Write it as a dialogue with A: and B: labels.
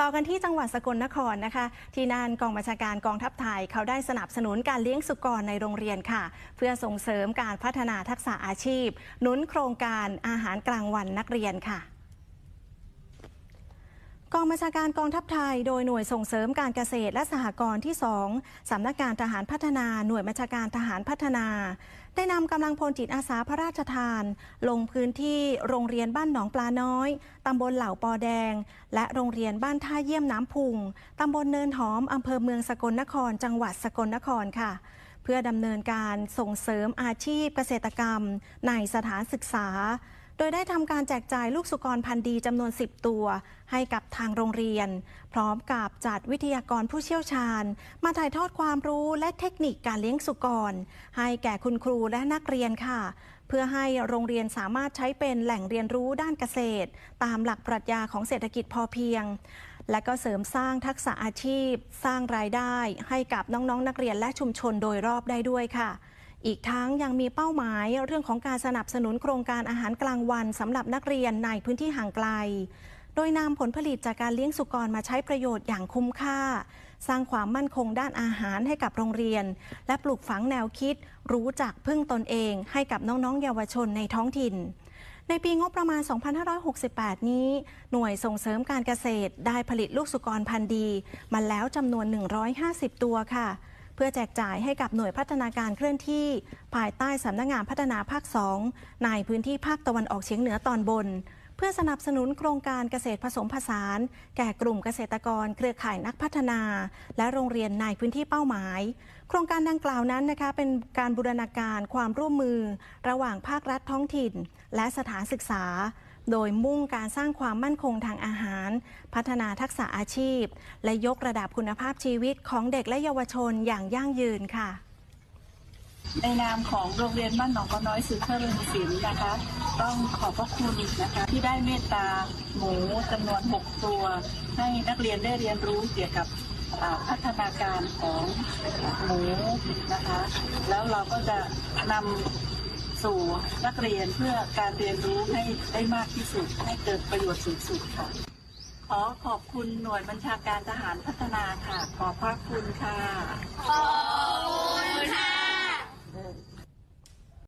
A: ต่อกันที่จังหวัดสกลนครนะคะ ที่นั่นกองบัญชาการกองทัพไทยเขาได้สนับสนุนการเลี้ยงสุกรในโรงเรียนค่ะ เพื่อส่งเสริมการพัฒนาทักษะอาชีพ หนุนโครงการอาหารกลางวันนักเรียนค่ะ กองบัญชาการกองทัพไทย โดยหน่วยส่งเสริมการเกษตรและสหกรณ์ที่ 2 สำนักงานทหารพัฒนา หน่วยบัญชาการทหารพัฒนา ได้นำกำลังพลจิตอาสาพระราชทาน ลงพื้นที่โรงเรียนบ้านหนองปลาน้อย ตำบลเหล่าปอแดง และโรงเรียนบ้านท่าเยี่ยมน้ำพุง ตำบลเนินหอม อำเภอเมืองสกลนคร จังหวัดสกลนครค่ะเพื่อดำเนินการส่งเสริมอาชีพเกษตรกรรมในสถานศึกษา โดยได้ทำการแจกจ่ายลูกสุกรพันธุ์ดีจำนวน 10 ตัว ให้กับทางโรงเรียน พร้อมกับจัดวิทยากรผู้เชี่ยวชาญ มาถ่ายทอดความรู้และเทคนิคการเลี้ยงสุกร ให้แก่คุณครูและนักเรียนค่ะ เพื่อให้โรงเรียนสามารถใช้เป็นแหล่งเรียนรู้ด้านเกษตร ตามหลักปรัชญาของเศรษฐกิจพอเพียง และก็เสริมสร้างทักษะอาชีพ สร้างรายได้ ให้กับน้องๆนนักเรียนและชุมชนโดยรอบได้ด้วยค่ะ อีกทั้งยังมีเป้าหมายเรื่องของการสนับสนุนโครงการอาหารกลางวันสำหรับนักเรียนในพื้นที่ห่างไกล โดยนำผลผลิตจากการเลี้ยงสุกรมาใช้ประโยชน์อย่างคุ้มค่า สร้างความมั่นคงด้านอาหารให้กับโรงเรียน และปลูกฝังแนวคิด รู้จักพึ่งตนเองให้กับน้องๆ เยาวชนในท้องถิ่นในปีงบประมาณ 2568 นี้ หน่วยส่งเสริมการเกษตรได้ผลิตลูกสุกรพันธุ์ดี มาแล้วจำนวน 150 ตัวค่ะ เพื่อแจกจ่ายให้กับหน่วยพัฒนาการเคลื่อนที่ ภายใต้สำนักงานพัฒนาภาค 2 ในพื้นที่ภาคตะวันออกเฉียงเหนือตอนบน เพื่อสนับสนุนโครงการเกษตรผสมผสาน แก่กลุ่มเกษตรกร เครือข่ายนักพัฒนา และโรงเรียนในพื้นที่เป้าหมาย โครงการดังกล่าวนั้นนะคะเป็นการบูรณาการความร่วมมือ ระหว่างภาครัฐท้องถิ่น และสถานศึกษา โดยมุ่งการสร้างความมั่นคงทางอาหาร พัฒนาทักษะอาชีพ และยกระดับคุณภาพชีวิตของเด็กและเยาวชนอย่างยั่งยืนค่ะ
B: ในนามของโรงเรียนบ้านหนองก็น้อยสืบเพื่อเรืองศิลป์นะคะ ต้องขอบพระคุณนะคะที่ได้เมตตาหมูจำนวน 6 ตัว ให้นักเรียนได้เรียนรู้เกี่ยวกับพัฒนาการของหมูนะคะ แล้วเราก็จะนำสู่นักเรียนเพื่อการเรียนรู้ให้ได้มากที่สุด ให้เกิดประโยชน์สูงสุดค่ะ ขอขอบคุณหน่วยบัญชาการทหารพัฒนาค่ะ ขอบพระคุณค่ะ